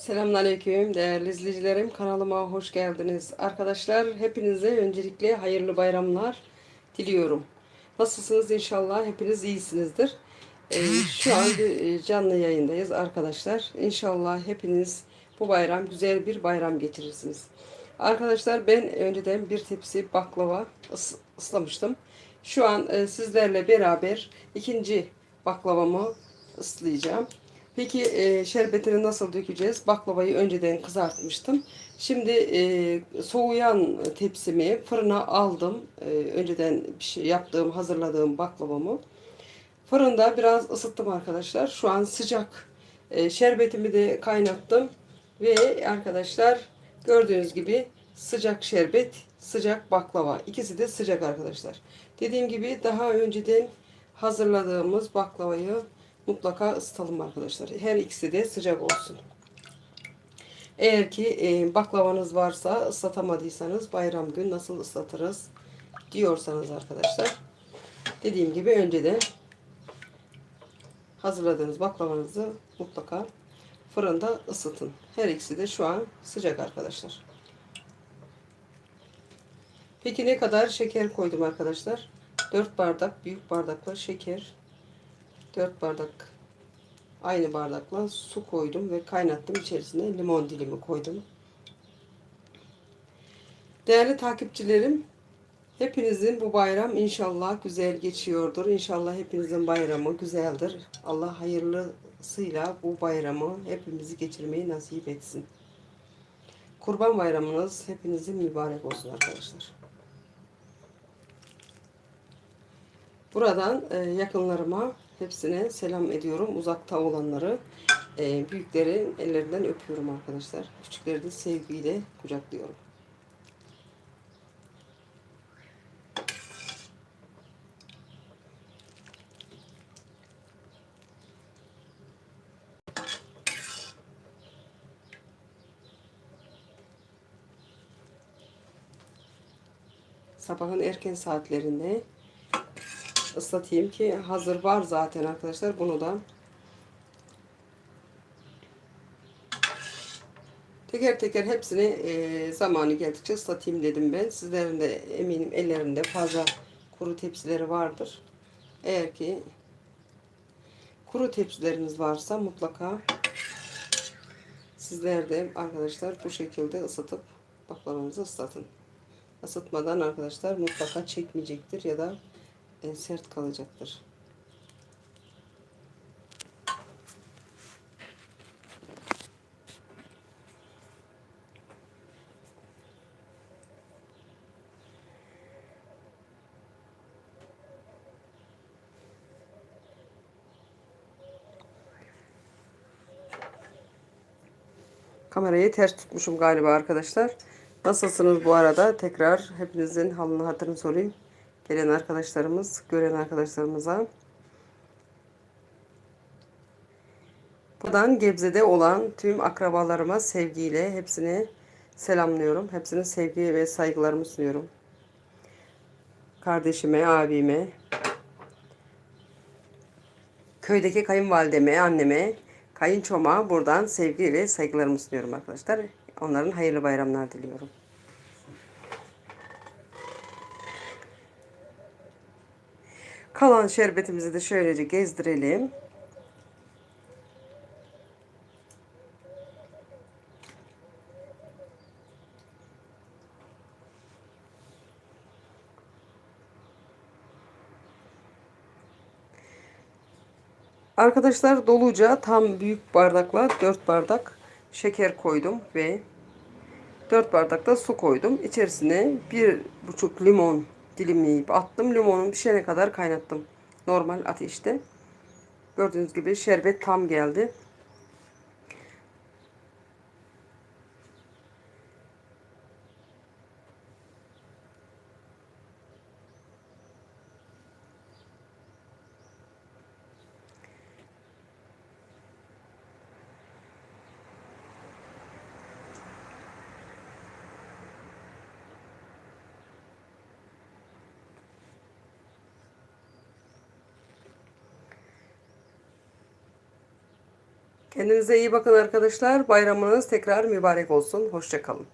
Selamünaleyküm değerli izleyicilerim. Kanalıma hoş geldiniz. Arkadaşlar hepinize öncelikle hayırlı bayramlar diliyorum. Nasılsınız inşallah hepiniz iyisinizdir. Ee, şu an e, canlı yayındayız arkadaşlar. İnşallah hepiniz bu bayram güzel bir bayram geçirirsiniz. Arkadaşlar ben önceden bir tepsi baklava ıs- ıslamıştım. Şu an e, sizlerle beraber ikinci baklavamı ıslayacağım. Peki e, şerbetini nasıl dökeceğiz? Baklavayı önceden kızartmıştım. Şimdi e, soğuyan tepsimi fırına aldım. E, önceden şey yaptığım, hazırladığım baklavamı. Fırında biraz ısıttım arkadaşlar. Şu an sıcak. E, şerbetimi de kaynattım. Ve arkadaşlar gördüğünüz gibi sıcak şerbet, sıcak baklava. İkisi de sıcak arkadaşlar. Dediğim gibi daha önceden hazırladığımız baklavayı mutlaka ısıtalım arkadaşlar. Her ikisi de sıcak olsun. Eğer ki e, baklavanız varsa ıslatamadıysanız bayram gün nasıl ıslatırız diyorsanız arkadaşlar. Dediğim gibi önceden hazırladığınız baklavanızı mutlaka fırında ısıtın. Her ikisi de şu an sıcak arkadaşlar. Peki ne kadar şeker koydum arkadaşlar? 4 bardak büyük bardakla şeker 4 bardak aynı bardakla su koydum ve kaynattım. İçerisine limon dilimi koydum. Değerli takipçilerim, hepinizin bu bayram inşallah güzel geçiyordur. İnşallah hepinizin bayramı güzeldir. Allah hayırlısıyla bu bayramı hepimizi geçirmeyi nasip etsin. Kurban bayramınız hepinizin mübarek olsun arkadaşlar. Buradan e, yakınlarıma hepsine selam ediyorum. Uzakta olanları, e, büyüklerin ellerinden öpüyorum arkadaşlar. Küçükleri de sevgiyle kucaklıyorum. Sabahın erken saatlerinde ıslatayım ki hazır var zaten arkadaşlar. Bunu da teker teker hepsini e, zamanı geldikçe ıslatayım dedim ben. Sizlerin de eminim ellerinde fazla kuru tepsileri vardır. Eğer ki kuru tepsileriniz varsa mutlaka sizler de arkadaşlar bu şekilde ısıtıp baklavanızı ıslatın. Isıtmadan arkadaşlar mutlaka çekmeyecektir ya da sert kalacaktır. Kamerayı ters tutmuşum galiba arkadaşlar. Nasılsınız bu arada? Tekrar hepinizin halını hatırını sorayım. Gelen arkadaşlarımız, gören arkadaşlarımıza. Buradan Gebze'de olan tüm akrabalarıma sevgiyle hepsini selamlıyorum. Hepsine sevgi ve saygılarımı sunuyorum. Kardeşime, abime, köydeki kayınvalideme, anneme, kayınçoma buradan sevgi ve saygılarımı sunuyorum arkadaşlar. Onların hayırlı bayramlar diliyorum. Kalan şerbetimizi de şöylece gezdirelim. Arkadaşlar doluca tam büyük bardakla 4 bardak şeker koydum ve 4 bardak da su koydum. İçerisine 1,5 limon dilimleyip attım. Limonun pişene kadar kaynattım. Normal ateşte. Gördüğünüz gibi şerbet tam geldi. Kendinize iyi bakın arkadaşlar. Bayramınız tekrar mübarek olsun. Hoşçakalın.